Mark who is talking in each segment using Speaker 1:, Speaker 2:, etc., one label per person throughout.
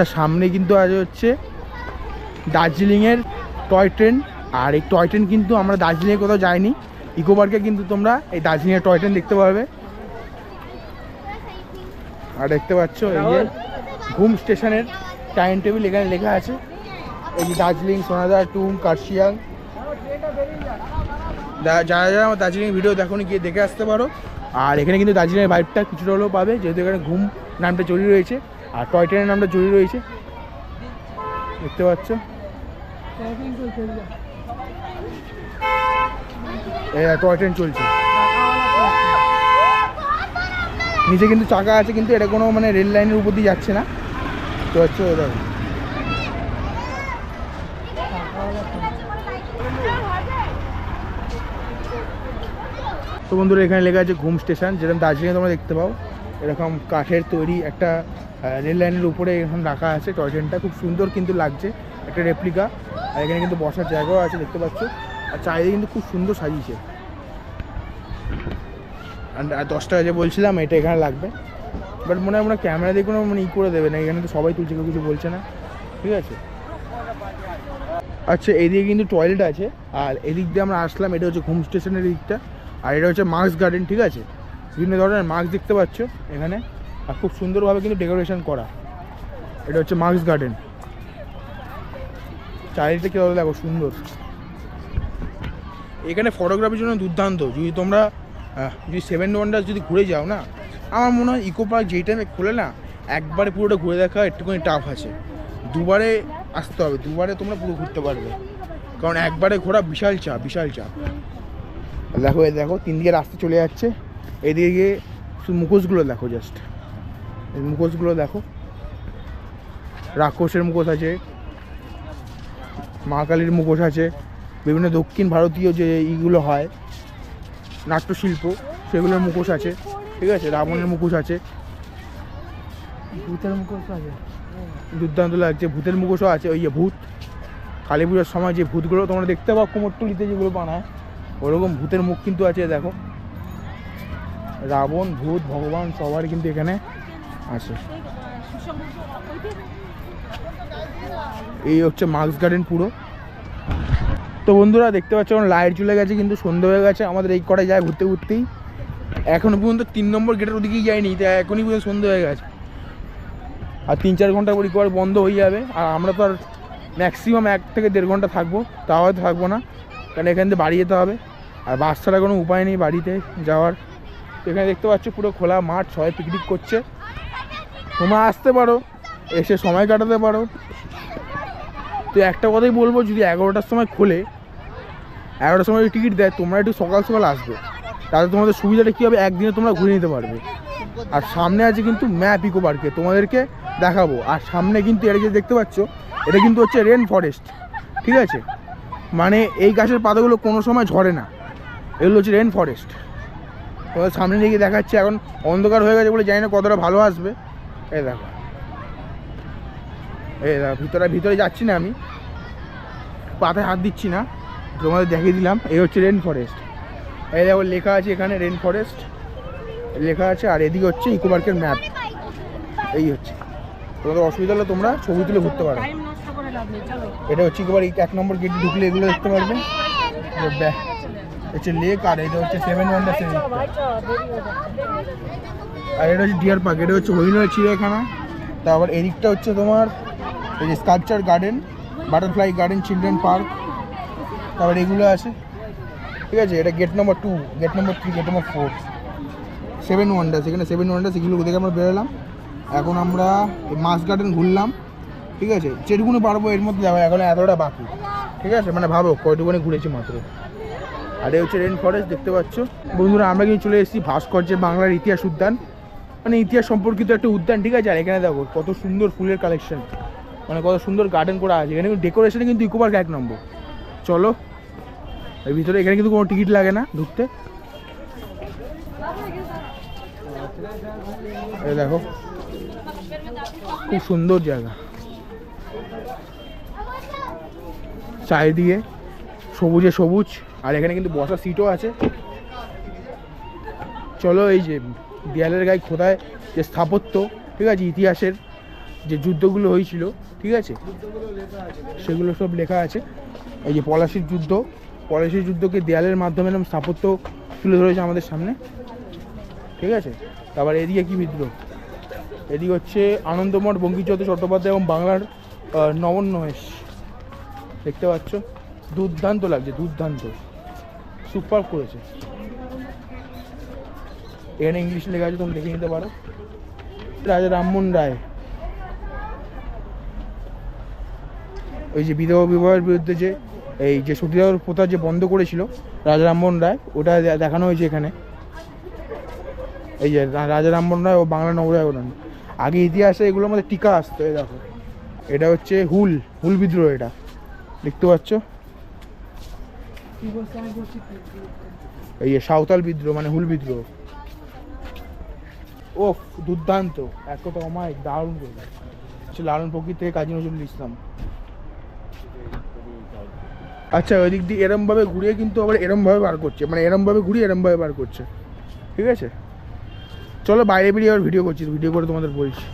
Speaker 1: আচ্ছা সামনে কিন্তু আজ হচ্ছে দার্জিলিংয়ের টয় ট্রেন। আর এই টয় ট্রেন কিন্তু আমরা দার্জিলিংয়ে কোথাও যাইনি। ইকো পার্কে কিন্তু তোমরা এই দার্জিলিংয়ের টয় ট্রেন দেখতে পাবে। আর দেখতে পাচ্ছ এই যে ঘুম স্টেশনের টাইম টেবিল, এখানে লেখা আছে। এই যে দার্জিলিং, সোনাদা, টুম, কার্শিয়াং। যারা যারা আমার দার্জিলিং ভিডিও দেখো গিয়ে দেখে আসতে পারো। আর এখানে কিন্তু দার্জিলিংয়ের ভাইবটা কিছুটা হলেও পাবে, যেহেতু এখানে ঘুম নামটা জড়িয়ে রয়েছে। আর টয় ট্রেনের নামটা জড়িয়ে রয়েছে? দেখতে পাচ্ছ? টয় ট্রেন চলছে? নিচে কিন্তু চাকা আছে, কিন্তু এটা কোনো মানে রেল লাইনের উপর দিয়ে যাচ্ছে না। তো হচ্ছে দেখো। তো বন্ধুরা, এখানে লেখা আছে ঘুম স্টেশন, যেরকম দার্জিলিংয়ে তোমরা দেখতে পাও, এরকম কাঠের তৈরি একটা রেল লাইনের উপরে এরকম রাখা আছে, টয় ট্রেনটা। খুব সুন্দর কিন্তু লাগছে, একটা রেপ্লিকা আর এখানে কিন্তু বসার জায়গাও আছে, দেখতে পাচ্ছ। আর চারিদিকে কিন্তু খুব সুন্দর সাজিয়েছে। আর- দশটা দশ যে বলছিলাম, এটা এখানে লাগবে। বাট মনে হয় হয় ক্যামেরা দিয়ে কোনো মানে ই করে দেবে না, এখানে তো সবাই তুলছে, কেউ কিছু বলছে না। ঠিক আছে? আচ্ছা এদিকে কিন্তু টয়লেট আছে। আর এদিক দিয়ে আমরা আসলাম, এটা হচ্ছে হোম স্টেশনের দিকটা। আর এটা হচ্ছে মার্কস গার্ডেন ঠিক আছে? বিভিন্ন ধরনের মার্কস দেখতে পাচ্ছ এখানে। আর খুব সুন্দরভাবে কিন্তু ডেকোরেশন করা। এটা হচ্ছে মার্কস গার্ডেন। চারিদিকটা কীভাবে দেখো, সুন্দর। এখানে ফটোগ্রাফির জন্য দুর্দান্ত। যদি তোমরা যদি সেভেন ওয়ান্ডার যদি ঘুরে যাও না, আমার মনে হয় ইকো পার্ক যেই টাইমে খোলে না, একবারে পুরোটা ঘুরে দেখা একটুখানি টাফ আছে। দুবারে আসতে হবে, দুবারে তোমরা পুরো ঘুরতে পারবে। কারণ একবারে ঘোরা বিশাল চাপ বিশাল চাপ। দেখো দেখো তিন দিকে রাস্তা চলে যাচ্ছে। এদিকে গিয়ে মুখোশগুলো দেখো জাস্ট এই মুখোশগুলো দেখো। রাক্ষসের মুখোশ আছে। মা কালীর মুখোশ আছে। বিভিন্ন দক্ষিণ ভারতীয় যে ইগুলো হয় নাট্যশিল্প সেগুলোর মুখোশ আছে। ঠিক আছে? রাবণের মুখোশ আছে।
Speaker 2: ভূতের মুখোশ আছে।
Speaker 1: দুর্দান্ত লাগছে। ভূতের মুখোশও আছে। ওই যে ভূত কালী পুজোর সময় যে ভূতগুলো তোমরা দেখতে পাও কোমরটুলিতে যেগুলো বানায় ওরকম ভূতের মুখ কিন্তু আছে দেখো। রাবণ ভূত ভগবান সবার কিন্তু এখানে এই হচ্ছে মার্কস গার্ডেন পুরো। তো বন্ধুরা দেখতে পাচ্ছ, এখন লাইট চলে গেছে, কিন্তু সন্ধে হয়ে গেছে। আমাদের এই কটায় যায় ঘুরতে ঘুরতেই। এখনও পর্যন্ত তিন নম্বর গেটের ওদিকেই যায়নি তাই এখনই পর্যন্ত সন্ধে হয়ে গেছে। আর তিন চার ঘণ্টা পর রিকভার বন্ধ হয়ে যাবে। আর আমরা তো আর ম্যাক্সিমাম এক থেকে দেড় ঘণ্টা থাকব, তাও হয়তো থাকব না। কারণ এখান থেকে বাড়ি যেতে হবে। আর বাস ছাড়া কোনো উপায় নেই বাড়িতে যাওয়ার। এখানে দেখতে পাচ্ছ, পুরো খোলা মাঠ, সবাই পিকনিক করছে। তোমরা আসতে পারো, এসে সময় কাটাতে পারো। তো একটা কথাই বলব, যদি এগারোটার সময় খোলে, এগারোটার সময় টিকিট দেয়, তোমরা একটু সকাল সকাল আসবে। তাহলে তোমাদের সুবিধাটা কী হবে? একদিনে তোমরা ঘুরে নিতে পারবে। আর সামনে আছে কিন্তু ম্যাপ ইকো পার্কে, তোমাদেরকে দেখাবো। আর সামনে কিন্তু এটা যে দেখতে পাচ্ছ, এটা কিন্তু হচ্ছে রেন ফরেস্ট ঠিক আছে? মানে এই গাছের পাতাগুলো কোনো সময় ঝরে না। এগুলো হচ্ছে রেন ফরেস্ট সামনে দিকে দেখাচ্ছে এখন অন্ধকার হয়ে গেছে বলে জানি না কতটা ভালো আসবে। এই দেখো। এই দেখো ভিতরে ভিতরে যাচ্ছি না আমি। পাতায় হাত দিচ্ছি না তোমাদের দেখিয়ে দিলাম। এই হচ্ছে রেন ফরেস্ট এই দেখো লেখা আছে এখানে রেন ফরেস্ট লেখা আছে আর এদিকে হচ্ছে ইকো পার্কের ম্যাপ এই হচ্ছে। তোমাদের অসুবিধা হলে তোমরা ছবি তুলে ঘুরতে পারো।
Speaker 2: টাইম নষ্ট করে লাভ নেই চলো।
Speaker 1: এটা হচ্ছে ইকো পার্ক এক নম্বর গেট ঢুকলে এগুলো দেখতে পারবে। এই ব্যাক হচ্ছে লেক আর এটা হচ্ছে সেভেন ওয়ান্ডার সেভেন আর এটা হচ্ছে ডিয়ার পার্ক এটা হচ্ছে হরিণের চিড়িয়াখানা। তারপর এদিকটা হচ্ছে তোমার এই যে sculpture garden butterfly garden children park তারপর এগুলো আছে। ঠিক আছে, এটা gate number two gate number three gate number four seven wonders এখানে সেভেন ওয়ান্ডার্স এগুলো দেখে আমরা বেরোলাম। এখন আমরা মাস গার্ডেন ঘুরলাম। ঠিক আছে, যেটুকুনি পারব এর মধ্যে যাব, এখন এতটা বাকি। ঠিক আছে মানে ভাবো কয়টুকুনি ঘুরেছি মাত্র। আর হচ্ছে রেন ফরেস্ট দেখতে পাচ্ছ? বন্ধুরা, আমরা কিন্তু চলে এসেছি ভাস্কর্যের বাংলার ইতিহাস উদ্যান। মানে ইতিহাস সম্পর্কিত একটা উদ্যান, ঠিক আছে? আর এখানে দেখো, কত সুন্দর ফুলের কালেকশন মানে কত সুন্দর গার্ডেন করা আছে। এখানে ডেকোরেশনে কিন্তু ইকো পার্ক এক নম্বর। চলো, এর ভিতরে এখানে কিন্তু কোনো টিকিট লাগে না ঢুকতে। দেখো, খুব সুন্দর জায়গা। চারিদিকে সবুজে সবুজ। আর এখানে কিন্তু বসার সিটও আছে। চলো এই যে দেয়ালের গায়ে খোদায় যে স্থাপত্য ঠিক আছে ইতিহাসের যে যুদ্ধগুলো হয়েছিল ঠিক আছে সেগুলো সব লেখা আছে। এই যে পলাশির যুদ্ধ পলাশির যুদ্ধকে দেয়ালের মাধ্যমে এরকম স্থাপত্য তুলে ধরেছে আমাদের সামনে ঠিক আছে? তারপর এদিকে কি বিদ্রোহ? এদিকে হচ্ছে আনন্দমঠ বঙ্কিমচন্দ্র চট্টোপাধ্যায় এবং বাংলার আহ, নবন্যহেশ দেখতে পাচ্ছ? দুর্দান্ত লাগছে দুর্দান্ত। সুপার করেছে। এখানে ইংলিশ লেখা আছে তুমি দেখে নিতে পারো। রাজা রামমোহন রায়। ওই যে বিধবা বিবাহের বিরুদ্ধে যে, এই যে সতীদাহ প্রথা যে বন্ধ করেছিল রাজা রামমোহন রায়, ওটা দেখানো হয়েছে এখানে। এই যে রাজা রামমোহন রায় ও বাংলা নবজাগরণ আগে ইতিহাসে এগুলোর মধ্যে টিকা আসতো, এই দেখো। এটা হচ্ছে হুল হুল বিদ্রোহ এটা। দেখতে পাচ্ছ
Speaker 2: কি বলছে আমি বলছি
Speaker 1: এই সাঁওতাল বিদ্রোহ মানে হুল বিদ্রোহ। ও দুর্দান্ত। এক কথা অমায়িক দারুণ করে হচ্ছে লালন প্রকৃতি থেকে কাজী নজরুল ইসলাম। আচ্ছা ওই দিক দিয়ে এরমভাবে ঘুরিয়ে কিন্তু আবার এরমভাবে বার করছে। মানে এরমভাবে ঘুরিয়ে এরমভাবে বার করছে। ঠিক আছে? চলো, বাইরে বেরিয়ে আবার ভিডিও করছি। ভিডিও করে তোমাদের বলছি।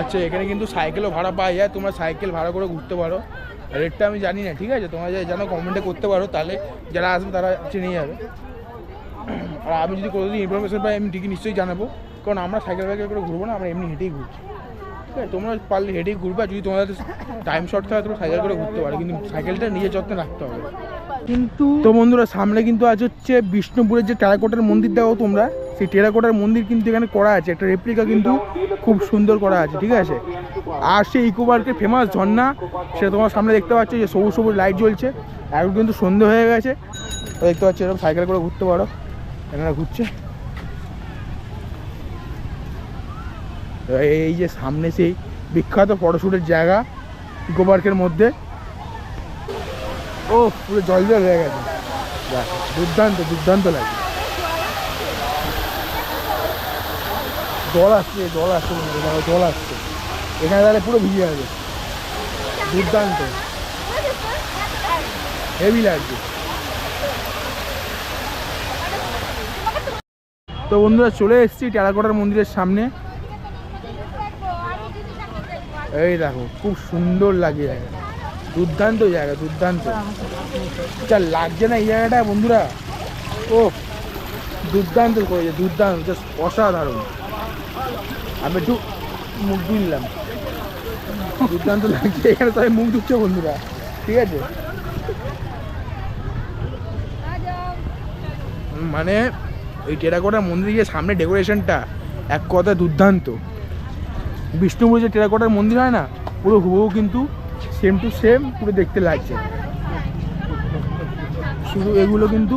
Speaker 1: আচ্ছা এখানে কিন্তু সাইকেলও ভাড়া পাওয়া যায়। তোমরা সাইকেল ভাড়া করে ঘুরতে পারো। রেটটা আমি জানি না ঠিক আছে? তোমরা জানো কমেন্টে করতে পারো তাহলে যারা আসবে তারা চিনে যাবে। আর আমি যদি কোনোদিন ইনফরমেশন পাই আমি ঠিকই নিশ্চয়ই জানাব। কারণ আমরা সাইকেল ফাইকেল করে ঘুরবো না আমরা এমনি হেঁটেই ঘুরছি। ঠিক আছে? তোমরা পারলে হেঁটেই ঘুরবে যদি তোমাদের টাইম শর্ট থাকে তোমরা সাইকেল করে ঘুরতে পারো। কিন্তু সাইকেলটা নিজের যত্নে রাখতে হবে।
Speaker 2: কিন্তু
Speaker 1: তো বন্ধুরা সামনে কিন্তু আজ হচ্ছে বিষ্ণুপুরের যে টেরাকোটার মন্দির দেখো তোমরা? সেই টেরাকোটার মন্দির কিন্তু এখানে করা আছে। একটা রেপ্লিকা কিন্তু খুব সুন্দর করা আছে ঠিক আছে? আর সেই ইকো পার্কের ফেমাস ঝর্ণা, সেটা তোমার সামনে দেখতে পাচ্ছ, যে সবুজ সবুজ লাইট জ্বলছে। এখন কিন্তু সন্ধে হয়ে গেছে। দেখতে পাচ্ছ, এরকম সাইকেল করে ঘুরতে পারো। এখানে ঘুরছে। এই যে সামনে সেই বিখ্যাত ফটোশ্যুটের জায়গা, ইকো পার্কের মধ্যে। ও পুরো জল জল হয়ে গেছে। দুর্দান্ত দুর্দান্ত লাগে জল আসছে জল আসছে জল আসছে। এখানে তাহলে পুরো ভিজে যাবে। দুর্দান্ত। হেভি লাগছে তো বন্ধুরা, চলে এসেছি টেরাকোটার মন্দিরের সামনে। এই দেখো, খুব সুন্দর লাগে। দুর্দান্ত জায়গা, দুর্দান্ত। যা লাগছে না এই জায়গাটা, বন্ধুরা? ও দুর্দান্ত করেছে, দুর্দান্ত, জাস্ট অসাধারণ। আমি একটু মুখ ধুইলাম দুর্দান্ত লাগছে। এখানে সবাই মুখ ধুচ্ছে, বন্ধুরা। ঠিক আছে? মানে এই টেরাকোটার মন্দির যে সামনে ডেকোরেশনটা এক কথা দুর্দান্ত। বিষ্ণুপুর যে টেরাকোটার মন্দির হয় না, পুরো হুবহু কিন্তু সেম টু সেম পুরো দেখতে লাগছে। শুধু এগুলো কিন্তু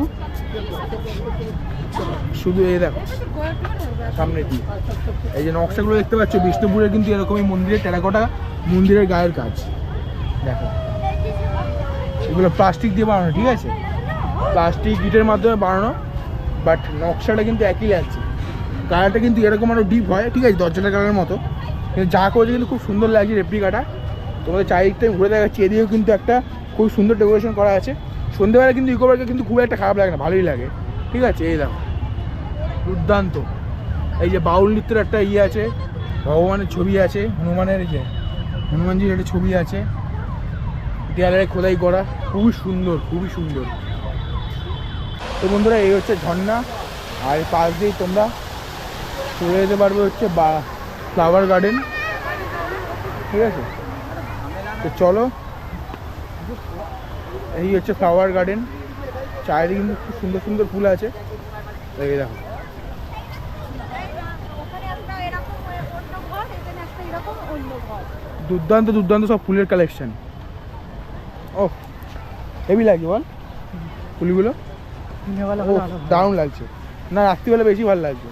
Speaker 1: শুধু এই দেখো, সামনে দিয়ে। এই যে নকশাগুলো দেখতে পাচ্ছ বিষ্ণুপুরের কিন্তু এরকমই মন্দিরের টেরাকোটা মন্দিরের গায়ের কাজ। দেখো। এগুলো প্লাস্টিক দিয়ে বানানো, ঠিক আছে? প্লাস্টিক ইটের মাধ্যমে বানানো বাট নকশাটা কিন্তু একই লাগছে। কালারটা কিন্তু এরকম আরও ডিপ হয়, ঠিক আছে? দরজাটা কালারের মতো। কিন্তু যা করেছে কিন্তু খুব সুন্দর লাগছে রেপ্লিকাটা তোমাদের চারিদিকটা আমি ঘুরে দেখাচ্ছি। এদিকেও কিন্তু একটা খুব সুন্দর ডেকোরেশন করা আছে। সন্ধ্যেবেলা কিন্তু ইকো পার্কে কিন্তু খুব একটা খারাপ লাগে না, ভালোই লাগে। ঠিক আছে? এই দেখো। দুর্দান্ত। এই যে বাউল নৃত্যের একটা ইয়ে আছে, ভগবানের ছবি আছে, হনুমানের যে হনুমানজির একটা ছবি আছে। দেয়ালে খোদাই করা। খুবই সুন্দর খুবই সুন্দর। তো বন্ধুরা, এই হচ্ছে ঝর্ণা। আর পাশ দিয়েই তোমরা চলে যেতে পারবে হচ্ছে বা ফ্লাওয়ার গার্ডেন ঠিক আছে? তো চলো, এই হচ্ছে ফ্লাওয়ার গার্ডেন চারিদিকে কিন্তু খুব সুন্দর সুন্দর ফুল আছে। এই দেখো
Speaker 3: ওখানে একটা এরকম অন্য ঘর এখানে একটা এরকম অন্য ঘর
Speaker 1: দুর্দান্ত দুর্দান্ত সব ফুলের কালেকশন ও হেভি লাগছে বল। ফুলগুলো। দারুণ লাগছে। না রাত্রিবেলা বেশি ভালো লাগছে।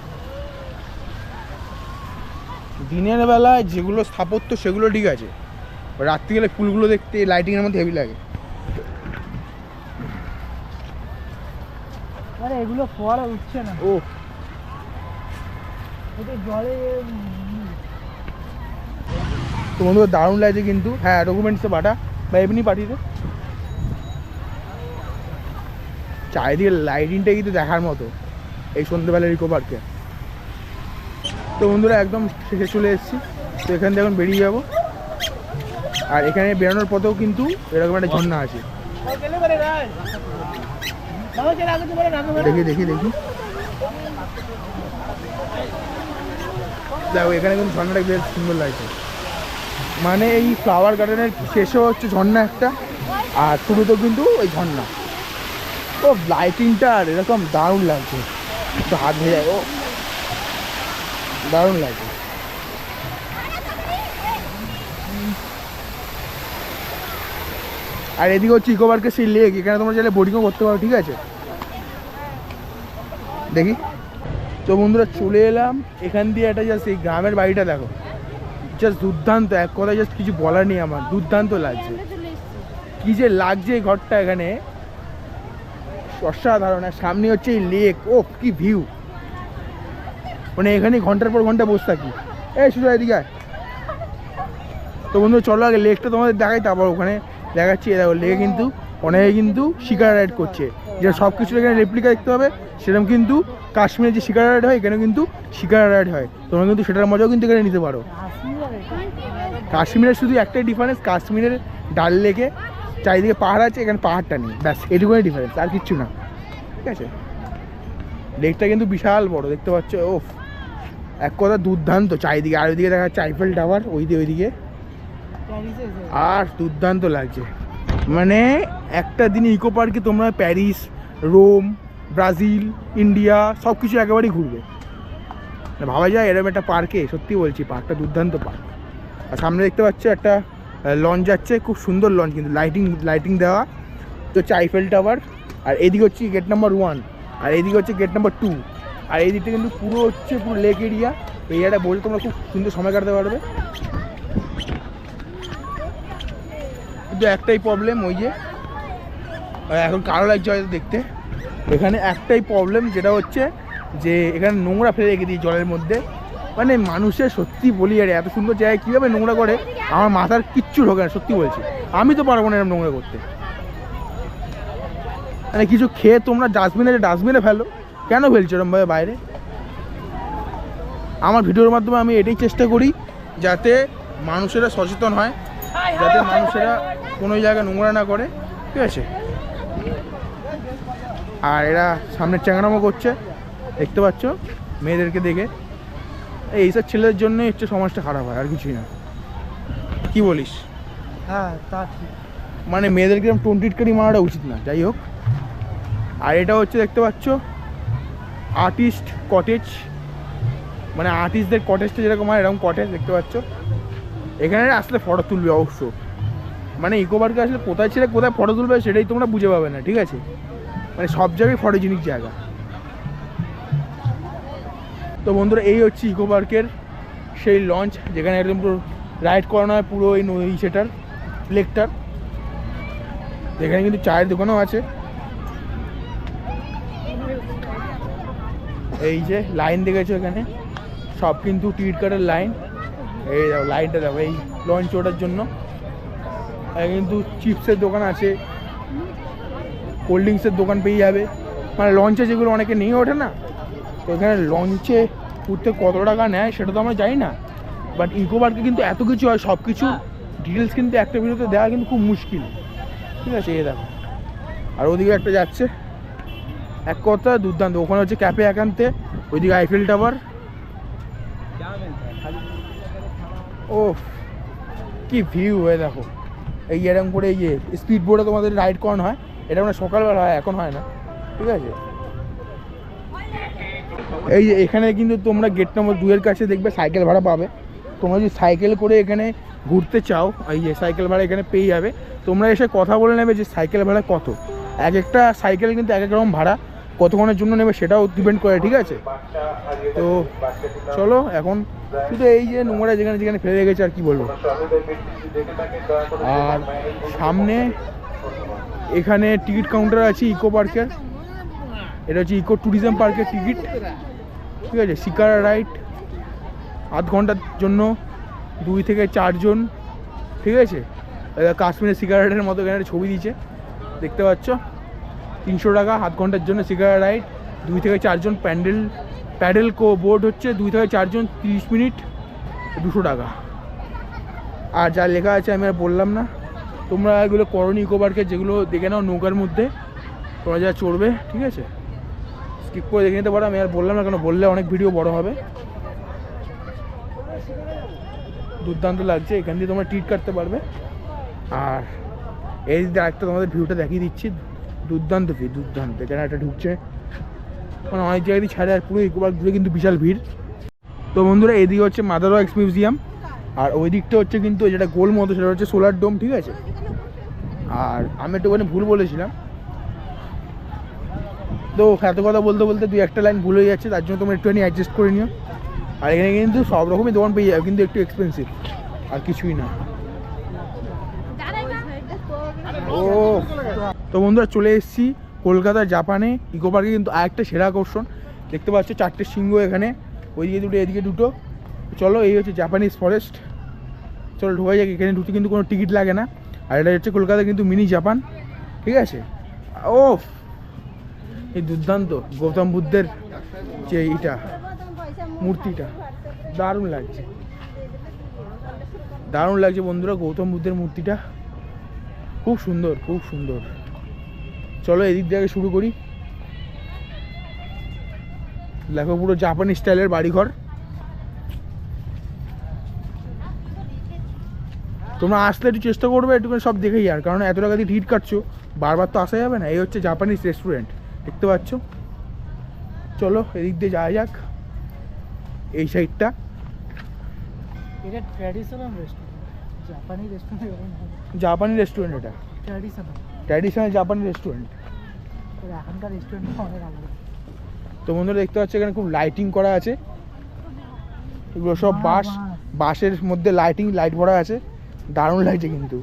Speaker 1: দিনের বেলায় যেগুলো স্থাপত্য সেগুলো ঠিক আছে। রাত্রিবেলায় ফুলগুলো দেখতে লাইটিংয়ের মধ্যে হেভি লাগে।
Speaker 2: আরে এগুলো ফোয়ারা উঠছে না।
Speaker 1: ও।
Speaker 2: জলে
Speaker 1: তো বন্ধুরা, দারুণ লাগছে কিন্তু। হ্যাঁ ডকুমেন্টসে পাঠা। বা এমনি পাঠিয়ে চারিদিকে লাইটিংটা কিন্তু দেখার মতো। এই সন্ধ্যেবেলা রিকো পার্কে তো বন্ধুরা, একদম শেষে চলে এসেছি। তো এখান থেকে এখন বেরিয়ে যাব। আর এখানে বেরোনোর পথেও কিন্তু এরকম একটা ঝর্ণা আছে। দেখি দেখি দেখি। দেখো, এখানে কিন্তু ঝর্ণাটা বেশ সুন্দর লাগছে। মানে এই ফ্লাওয়ার গার্ডেনের শেষে হচ্ছে ঝর্ণা একটা, আর শুরুতেও কিন্তু ওই ঝর্ণা। ও লাইটিংটা আর এরকম দারুণ লাগছে। একটু হাত ভেজে ও। দারুণ লাগছে। আর এদিকে হচ্ছে ইকো পার্কের সেই লেক এখানে তোমরা চাইলে বোটিংও করতে পারো, ঠিক আছে? দেখি। তো বন্ধুরা, চলে এলাম। এখান দিয়ে একটা জাস্ট এই গ্রামের বাড়িটা দেখো। জাস্ট দুর্দান্ত এক কথায় জাস্ট কিছু বলার নেই আমার দুর্দান্ত লাগছে। কি যে লাগছে এই ঘরটা এখানে। অসাধারণ আর সামনে হচ্ছে এই লেক ও কি ভিউ মানে এখানে ঘণ্টার পর ঘণ্টা বসে থাকি। এই শুধু এদিকে তো বন্ধু চলো আগে লেকটা তোমাদের দেখাই তারপর ওখানে দেখাচ্ছি। দেখো লেকে কিন্তু অনেকে কিন্তু শিকার রাইড করছে। যে সব কিছু এখানে রেপ্লিকা দেখতে হবে সেরকম কিন্তু কাশ্মীরে যে শিকার রাইড হয় এখানে কিন্তু শিকার রাইড হয়। তোমরা কিন্তু সেটার মজাও কিন্তু এখানে নিতে পারো। কাশ্মীরের শুধু একটাই ডিফারেন্স কাশ্মীরের ডাল লেকে চারিদিকে পাহাড় আছে, এখানে পাহাড়টা নেই। ব্যাস এটুকুনি ডিফারেন্স আর কিচ্ছু না। ঠিক আছে? লেকটা কিন্তু বিশাল বড়, দেখতে পাচ্ছ? ও এক কথা দুর্দান্ত, চারিদিকে, আর ওইদিকে দেখা যাচ্ছে আইফেল টাওয়ার ওইদিকে ওইদিকে। আর দুর্দান্ত লাগছে। মানে একটা দিনে ইকো পার্কে তোমরা প্যারিস, রোম, ব্রাজিল, ইন্ডিয়া সব কিছু একেবারেই ঘুরবে। মানে ভাবা যায় এরকম একটা পার্কে সত্যি বলছি পার্কটা দুর্দান্ত পার্ক আর সামনে দেখতে পাচ্ছ একটা লঞ্চ যাচ্ছে, খুব সুন্দর লঞ্চ কিন্তু লাইটিং লাইটিং দেওয়া। তো হচ্ছে আইফেল টাওয়ার, আর এদিকে হচ্ছে গেট নাম্বার ওয়ান আর এদিকে হচ্ছে গেট নাম্বার টু আর এই দিকটা কিন্তু পুরো হচ্ছে পুরো লেক এরিয়া এরিয়াটা বলে তোমরা খুব সুন্দর সময় কাটাতে পারবে। কিন্তু একটাই প্রবলেম ওই যে এখন কারও লাগছে হয়তো দেখতে। এখানে একটাই প্রবলেম যেটা হচ্ছে যে, এখানে নোংরা ফেলে রেখে দিই জলের মধ্যে। মানে মানুষের সত্যি বলি আর এত সুন্দর জায়গায় কীভাবে নোংরা করে, আমার মাথার কিচ্ছু ঢোকে না, সত্যি বলছি। আমি তো পারব না এরকম নোংরা করতে। মানে কিছু খেয়ে তোমরা ডাস্টবিনে ডাস্টবিনে ফেলো। কেন ফেলছো এরমভাবে বাইরে? আমার ভিডিওর মাধ্যমে আমি এটাই চেষ্টা করি যাতে মানুষেরা সচেতন হয়, যাতে মানুষেরা কোনো জায়গায় নোংরা না করে ঠিক আছে? আর এরা সামনে চ্যাংড়ামো করছে দেখতে পাচ্ছ? মেয়েদেরকে দেখে। এইসব ছেলেদের জন্যই হচ্ছে সমাজটা খারাপ হয় আর কিছুই না। কি বলিস?
Speaker 2: হ্যাঁ তা ঠিক।
Speaker 1: মানে মেয়েদেরকে এরকম টোন টিটকারি মারাটা উচিত না যাই হোক। আর এটা হচ্ছে দেখতে পাচ্ছ? Artist cottage. মানে আর্টিস্টদের কটেজটা যেরকম হয় এরকম কটেজ দেখতে পাচ্ছ? এখানে আসলে ফটো তুলবে অবশ্য। মানে ইকো পার্কে আসলে কোথায় ছেড়ে কোথায় ফটো তুলবে সেটাই তোমরা বুঝে পাবে না, ঠিক আছে? মানে সব জায়গায় ফটোজেনিক জায়গা। তো বন্ধুরা, এই হচ্ছে ইকো পার্কের সেই লঞ্চ যেখানে একদম পুরো রাইড করানো হয় পুরো এই নদী সেটার লেকটার এখানে কিন্তু চায়ের দোকানও আছে। এই যে লাইন দেখেছ এখানে? সব কিন্তু টিকিট কাটার লাইন এই দেখো লাইনটা দেখো, এই লঞ্চ ওঠার জন্য। কিন্তু চিপসের দোকান আছে কোল্ড ড্রিঙ্কসের দোকান পেয়ে যাবে। মানে লঞ্চে যেগুলো অনেকে নিয়ে ওঠে না তো এখানে লঞ্চে উঠতে কত টাকা নেয় সেটা তো আমরা জানি না। বাট ইকো পার্কে কিন্তু এত কিছু হয় সব কিছু ডিটেলস কিন্তু একটা ভিডিওতে দেওয়া কিন্তু খুব মুশকিল। ঠিক আছে এই দেখো। আর ওদিকে একটা যাচ্ছে। এক কথা দুর্দান্ত। ওখানে হচ্ছে ক্যাফে একান্তে ওইদিকে আইফেল টাওয়ার ও কি ভিউ হয়ে দেখো। এই এরকম করে এই যে স্পিড বোর্ডে তোমাদের রাইড করানো হয়, এটা মানে সকালবেলা হয়, এখন হয় না, ঠিক আছে? এই যে এখানে কিন্তু তোমরা গেট নম্বর দুয়ের কাছে দেখবে সাইকেল ভাড়া পাবে। তোমরা যদি সাইকেল করে এখানে ঘুরতে চাও, এই যে সাইকেল ভাড়া এখানে পেয়ে যাবে। তোমরা এসে কথা বলে নেবে যে সাইকেল ভাড়া কত। এক একটা সাইকেল কিন্তু এক এক রকম ভাড়া। কতক্ষণের জন্য নেবে সেটাও ডিপেন্ড করে, ঠিক আছে? তো চলো, এখন শুধু এই যে নোংরা যেখানে যেখানে ফেলে রেখেছে আর কি বলব। আর সামনে এখানে টিকিট কাউন্টার আছে ইকো পার্কের এটা হচ্ছে ইকো ট্যুরিজম পার্কের টিকিট ঠিক আছে, শিকারা রাইড আধ ঘণ্টার জন্য, দুই থেকে চারজন। ঠিক আছে? কাশ্মীরের রাইডের মতো এখানে ছবি দিয়েছে। দেখতে পাচ্ছ? তিনশো টাকা, হাত ঘণ্টার জন্য শিকারা রাইড দুই থেকে চারজন প্যান্ডেল, প্যাডেল কো বোর্ড হচ্ছে দুই থেকে চারজন তিরিশ মিনিট, দুশো টাকা। আর যা লেখা আছে আমি আর বললাম না। তোমরা এগুলো করনি ইকো পার্কে যেগুলো দেখে নাও নৌকার মধ্যে, তোমরা যা চড়বে, ঠিক আছে? স্কিপ করে দেখে নিতে পারো, আমি আর বললাম না, কেন বললে অনেক ভিডিও বড় হবে। দুর্দান্ত লাগছে, এখান দিয়ে তোমরা টিট কাটতে পারবে। আর এই দিকে আরেকটা তোমাদের ভিউটা দেখিয়ে দিচ্ছি। দুর্দান্ত ভিড় দুর্দান্ত। এখানে একটা ঢুকছে। মানে অনেক জায়গায় ছাড়ে আর পুরো ইকো পার্ক ঘুরে কিন্তু বিশাল ভিড়। তো বন্ধুরা এদিকে হচ্ছে মাদার এক্স মিউজিয়াম। আর ওই দিকটা হচ্ছে কিন্তু যেটা গোল মতো সেটা হচ্ছে সোলার ডোম ঠিক আছে? আর আমি একটুখানি ভুল বলেছিলাম। তো এত কথা বলতে বলতে দুই একটা লাইন ভুল হয়ে যাচ্ছে তার জন্য তোমরা একটুখানি অ্যাডজাস্ট করে নিও। আর এখানে কিন্তু সব রকমই দোকান পেয়ে যাবে কিন্তু একটু এক্সপেন্সিভ আর কিছুই না। ও তো বন্ধুরা চলে এসেছি কলকাতার জাপানে। ইকো পার্কে কিন্তু আরেকটা সেরা আকর্ষণ। দেখতে পাচ্ছ চারটে সিংহ এখানে। ওইদিকে দুটো, এদিকে দুটো। চলো, এই হচ্ছে জাপানিজ ফরেস্ট চলো, ঢোকা যাক। এখানে ঢুকতে কিন্তু কোনো টিকিট লাগে না। আর এটা হচ্ছে কলকাতা কিন্তু মিনি জাপান ঠিক আছে? ও এই দুর্দান্ত গৌতম বুদ্ধের যে এইটা মূর্তিটা। দারুণ লাগছে। দারুণ লাগছে বন্ধুরা গৌতম বুদ্ধের মূর্তিটা। খুব সুন্দর খুব সুন্দর। চলো এদিক থেকে শুরু করি। দেখো পুরো জাপানি স্টাইলের বাড়িঘর। তোমরা আসলে একটু চেষ্টা করবে একটুখানি সব দেখেই আর কারণ এত টাকা দিয়ে টিকিট কাটছো বারবার তো আসা যাবে না। এই হচ্ছে জাপানিজ রেস্টুরেন্ট দেখতে পাচ্ছ? চলো এদিক দিয়ে যাওয়া যাক এই সাইডটা
Speaker 2: এটা ট্র্যাডিশনাল রেস্টুরেন্ট জাপানি রেস্টুরেন্ট
Speaker 1: জাপানি রেস্টুরেন্ট এটা।
Speaker 2: ট্র্যাডিশনাল
Speaker 1: ট্র্যাডিশনাল জাপানি রেস্টুরেন্ট
Speaker 2: এখনকার রেস্টুরেন্ট অনেক আলাদা।
Speaker 1: তো বন্ধুরা দেখতে পাচ্ছ এখানে খুব লাইটিং করা আছে। এগুলো সব বাঁশ বাঁশের মধ্যে লাইটিং লাইট ভরা আছে। দারুণ লাগছে কিন্তু।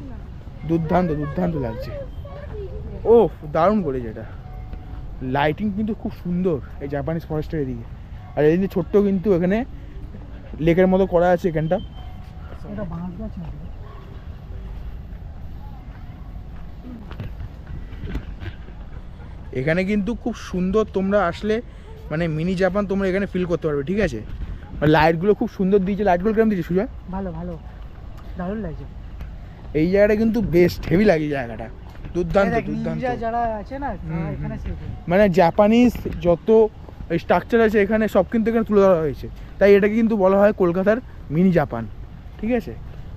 Speaker 1: দুর্দান্ত দুর্দান্ত লাগছে। ও দারুণ করেছে এটা। লাইটিং কিন্তু খুব সুন্দর এই জাপানিজ ফরেস্টের এদিকে। আর এদিকে ছোট্ট কিন্তু এখানে লেকের মতো করা আছে এখানটা।
Speaker 2: এটা বাঁশ গাছ নাকি
Speaker 1: এখানে কিন্তু খুব সুন্দর তোমরা আসলে মানে মিনি জাপান তোমরা এখানে ফিল করতে পারবে ঠিক আছে? লাইটগুলো খুব সুন্দর দিয়েছে লাইটগুলো কেমন দিয়েছে সুজয়?
Speaker 2: ভালো ভালো। দারুণ লাগছে।
Speaker 1: এই জায়গাটা কিন্তু বেস্ট হেভি লাগে জায়গাটা। দুর্দান্ত দুর্দান্ত।
Speaker 2: যারা আছে না এখানে।
Speaker 1: মানে জাপানিজ যত স্ট্রাকচার আছে এখানে সব কিন্তু এখানে তুলে ধরা হয়েছে। তাই এটাকে কিন্তু বলা হয় কলকাতার মিনি জাপান ঠিক আছে?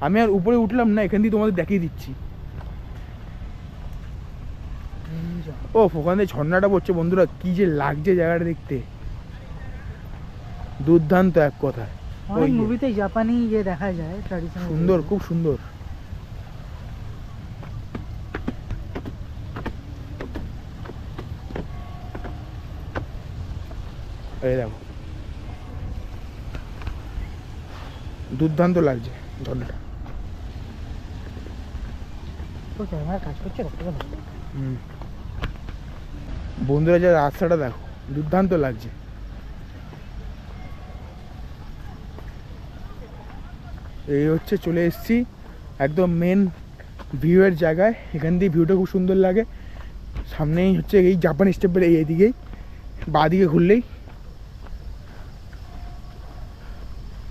Speaker 1: আমি আর উপরে উঠলাম না এখান দিয়ে তোমাদের দেখিয়ে দিচ্ছি। ও ওখান ঝর্ণাটা পড়ছে বন্ধুরা কি যে লাগছে জায়গাটা দেখতে। দুর্দান্ত এক
Speaker 2: অনেক মুভিতে জাপানি ইয়ে দেখা যায় ট্র্যাডিশনাল
Speaker 1: সুন্দর খুব সুন্দর। এই দেখো। দুর্দান্ত লাগছে ঝর্ণাটা।
Speaker 2: তো ক্যামেরা কাজ করছে
Speaker 1: হুম। বন্ধুরা, যা রাস্তাটা দেখো, দুর্দান্ত লাগছে। এই হচ্ছে চলে এসেছি একদম মেন ভিউয়ের জায়গায়। এখান দিয়ে ভিউটা খুব সুন্দর লাগে। সামনেই হচ্ছে এই জাপান স্টেপের এই এদিকেই, বাঁদিকে ঘুরলেই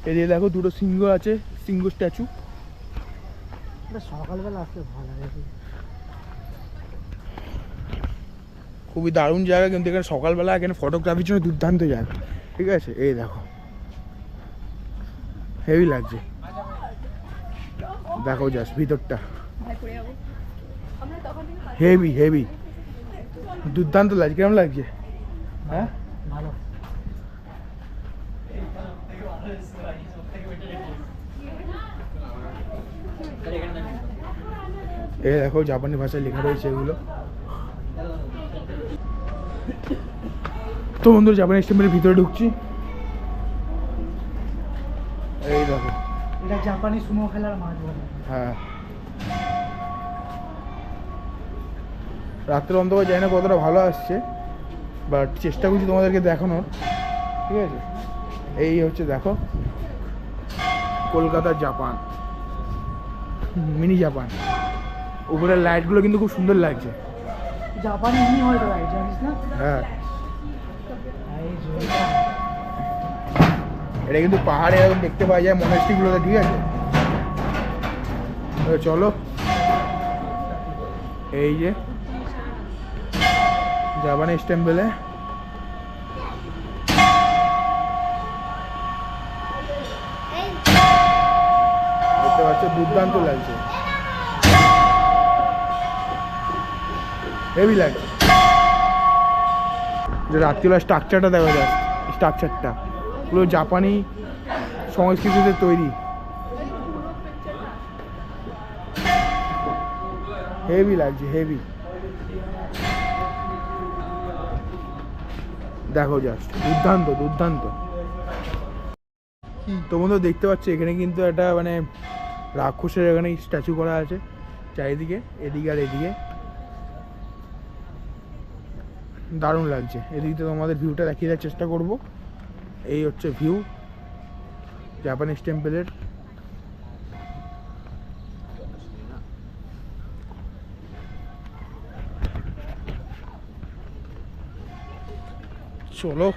Speaker 1: এদিকে দেখো, দুটো সিংহ আছে, সিংহ স্ট্যাচু
Speaker 2: সকালবেলা আসলে ভালো লাগে।
Speaker 1: খুবই দারুণ জায়গা কিন্তু এখানে সকালবেলা এখানে ফটোগ্রাফির জন্য দুর্দান্ত জায়গা। ঠিক আছে? এই দেখো। হেভি লাগছে। দেখো জাস্ট ভিতরটা। হেভি হেভি দুর্দান্ত লাগছে। কেমন লাগছে? হ্যাঁ?
Speaker 2: ভালো।
Speaker 1: এ দেখো জাপানি ভাষায় লেখা রয়েছে এগুলো। তো বন্ধুরা জাপানি স্টেমের ভিতরে ঢুকছি। এই দেখো।
Speaker 2: এটা জাপানি সুমো খেলার মাঠ বলে।
Speaker 1: হ্যাঁ। রাত্রে অন্ধকার জানি না কতটা ভালো আসছে বাট চেষ্টা করছি তোমাদেরকে দেখানোর। ঠিক আছে? এই হচ্ছে দেখো। কলকাতা জাপান। Mini Japan. উপরের লাইটগুলো কিন্তু খুব সুন্দর লাগছে।
Speaker 2: জাপানি হয় তো ভাই জানিস না?
Speaker 1: হ্যাঁ।
Speaker 2: এটা।
Speaker 1: কিন্তু পাহাড়ে এরকম দেখতে পাওয়া যায় মনেস্ট্রিগুলোতে ঠিক আছে? চলো। এই যে জাপানিজ টেম্পলে। দেখতে পাচ্ছ দুর্দান্ত লাগছে। হেভি লাগছে যে রাত্রিবেলা স্ট্রাকচারটা দেখা যায় স্ট্রাকচারটা পুরো জাপানি সংস্কৃতিতে তৈরি। হেভি লাগছে হেভি দেখো জাস্ট দুর্দান্ত দুর্দান্ত। তো বন্ধু দেখতে পাচ্ছ, এখানে কিন্তু একটা মানে রাক্ষসের এখানে স্ট্যাচু করা আছে, চারিদিকে, এদিকে আর এদিকে। দারুণ লাগছে। এদিক থেকে তোমাদের ভিউটা দেখিয়ে দেওয়ার চেষ্টা করব। এই হচ্ছে ভিউ জাপানিজ টেম্পেলের চলো।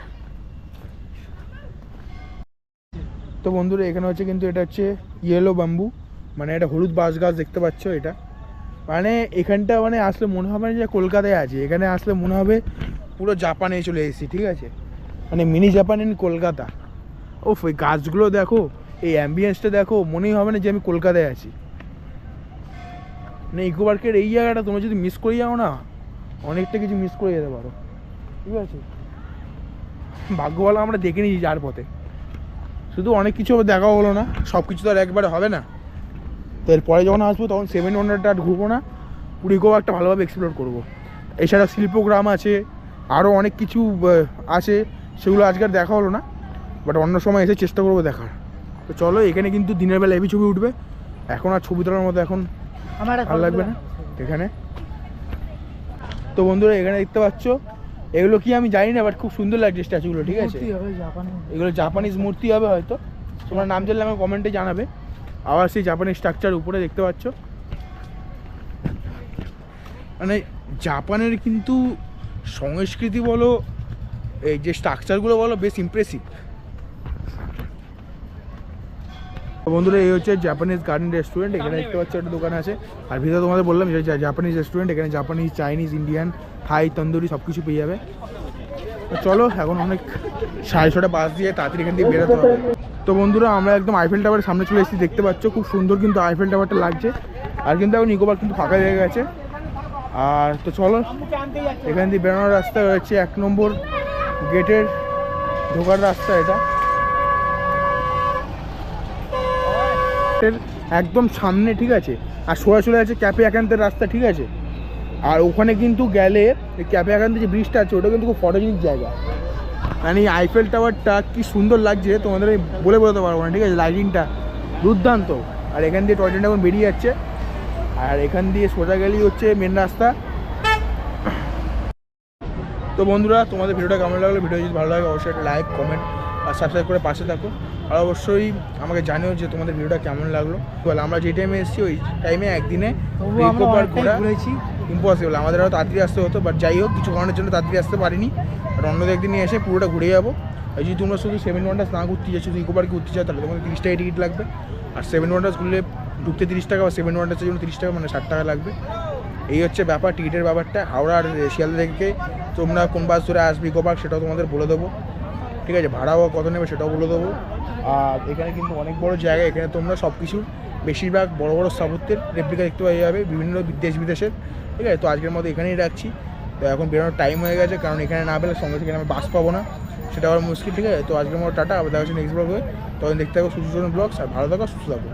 Speaker 1: তো বন্ধুরা, এখানে হচ্ছে কিন্তু এটা হচ্ছে ইয়েলো বাম্বু মানে এটা হলুদ বাঁশ গাছ দেখতে পাচ্ছ এটা। মানে এখানটা মানে আসলে মনে হবে না যে কলকাতায় আছে, এখানে আসলে মনে হবে পুরো জাপানে চলে এসেছি, ঠিক আছে? মানে মিনি জাপান ইন কলকাতা ও ওই গাছগুলো দেখো, এই অ্যাম্বিয়েন্সটা দেখো, মনেই হবে না যে আমি কলকাতায় আছি। মানে ইকো পার্কের এই জায়গাটা তোমরা যদি মিস করে যাও না, অনেকটা কিছু মিস করে যেতে পারো। ঠিক আছে? ভাগ্য ভালো আমরা দেখে নিয়েছি যার পথে। শুধু অনেক কিছু দেখা হলো না সব কিছু তো আর একবারে হবে না। তো এরপরে যখন আসব, তখন সেভেন ওয়ান্ডারটা আর ঘুরবো না পুরো ইকো পার্কটা ভালোভাবে এক্সপ্লোর করব। এছাড়া শিল্পগ্রাম আছে আরও অনেক কিছু আছে সেগুলো আজকে আর দেখা হলো না বাট অন্য সময় এসে চেষ্টা করব দেখার। তো চলো এখানে কিন্তু দিনের বেলা হেভি ছবি উঠবে। এখন আর ছবি তোলার মতো এখন ভালো লাগবে না। এখানে। তো বন্ধুরা এখানে দেখতে পাচ্ছ এগুলো কি আমি জানি না বাট খুব সুন্দর লাগছে স্ট্যাচুগুলো ঠিক আছে? এগুলো জাপানিজ মূর্তি হবে হয়তো। তোমার নাম জানলে আমাকে কমেন্টে জানাবে। আবার সেই জাপানিজ স্ট্রাকচার উপরে দেখতে পাচ্ছ। মানে জাপানের কিন্তু সংস্কৃতি বলো, এই যে স্ট্রাকচারগুলো বলো, বেশ ইমপ্রেসিভ বন্ধুরা, এই হচ্ছে জাপানিজ গার্ডেন রেস্টুরেন্ট এখানে দেখতে পাচ্ছ একটা দোকান আছে। আর ভিতরে তোমাদের বললাম যে জাপানিজ রেস্টুরেন্ট এখানে Japanese Chinese Indian Thai tandoori সব কিছু পেয়ে যাবে। চলো, এখন অনেক সাড়ে ছটা বাস দিয়ে তাড়াতাড়ি এখান থেকে বেরোতে হবে। তো বন্ধুরা, আমরা একদম আইফেল টাওয়ারের সামনে চলে এসেছি, দেখতে পাচ্ছ, খুব সুন্দর কিন্তু আইফেল টাওয়ারটা লাগছে। আর কিন্তু এখন নিকোবার কিন্তু ফাঁকা হয়ে গেছে আর তো চলো, এখান দিয়ে বেরোনোর রাস্তা রয়েছে এক নম্বর গেটের, ঢোকার রাস্তা এটা। একদম সামনে, ঠিক আছে? আর সোজা চলে আছে ক্যাপে একান্তের রাস্তা, ঠিক আছে? আর ওখানে কিন্তু গেলে ক্যাপে একান্তে যে ব্রিজটা আছে, ওটা কিন্তু খুব ফটোজেনিক জায়গা। মানে আইফেল টাওয়ারটা কি সুন্দর লাগছে, তোমাদের বলে বোঝাতে পারব না, ঠিক আছে? লাইটিংটা দুর্দান্ত। আর এখান দিয়ে টয় ট্রেন এখন বেরিয়ে যাচ্ছে। আর এখান দিয়ে সোজা গেলেই হচ্ছে মেন রাস্তা। তো বন্ধুরা তোমাদের ভিডিওটা কেমন লাগল? ভিডিও যদি ভালো লাগে অবশ্যই একটা লাইক কমেন্ট আর সাবস্ক্রাইব করে পাশে থাকো। আর অবশ্যই আমাকে জানিও যে তোমাদের ভিডিওটা কেমন লাগল। বলে আমরা যে টাইমে এসেছি ওই টাইমে একদিনে ইম্পসিবল আমাদের আরও তাড়াতাড়ি আসতে হতো বাট যাই হোক কিছু কারণের জন্য তাড়াতাড়ি আসতে পারিনি। আর অন্য একদিন এসে পুরোটা ঘুরে যাব। আর যদি তোমরা শুধু সেভেন ওয়ান্ডার্স না ঘুরতে চাও শুধু ইকো পার্কে ঘুরতে চাও তাহলে তোমাদের তিরিশ টাকা টিকিট লাগবে। আর সেভেন ওয়ান্ডার্স ঘুরলে ঢুকতে তিরিশ টাকা বা সেভেন ওয়ান্ডার্সের জন্য তিরিশ টাকা মানে ষাট টাকা লাগবে। এই হচ্ছে ব্যাপার টিকিটের ব্যাপারটা। হাওড়া আর শিয়ালদা থেকে তোমরা কোন বাস ধরে আসবে পার্ক সেটাও তোমাদের বলে দেবো। ঠিক আছে, ভাড়াও কত নেবে সেটাও বলে দেবো। আর এখানে কিন্তু অনেক বড় জায়গা, এখানে তোমরা সব কিছুর বেশিরভাগ বড় বড় স্থাপত্যের রেপ্লিকা দেখতে পাওয়া যাবে, বিভিন্ন দেশ বিদেশের। ঠিক আছে, তো আজকের মতো এখানেই রাখছি। তো এখন বেরোনোর টাইম হয়ে গেছে, কারণ এখানে না পেলে সঙ্গে থেকে আমি বাস পাবো না। সেটা আবার মুশকিল, ঠিক আছে? তো আজকের মতো টাটা, আবার দেখা হচ্ছে নেক্সট ব্লগ তখন দেখতে থাকো সুযোজন ব্লগস আর ভালো থাকো, সুস্থ থাকো।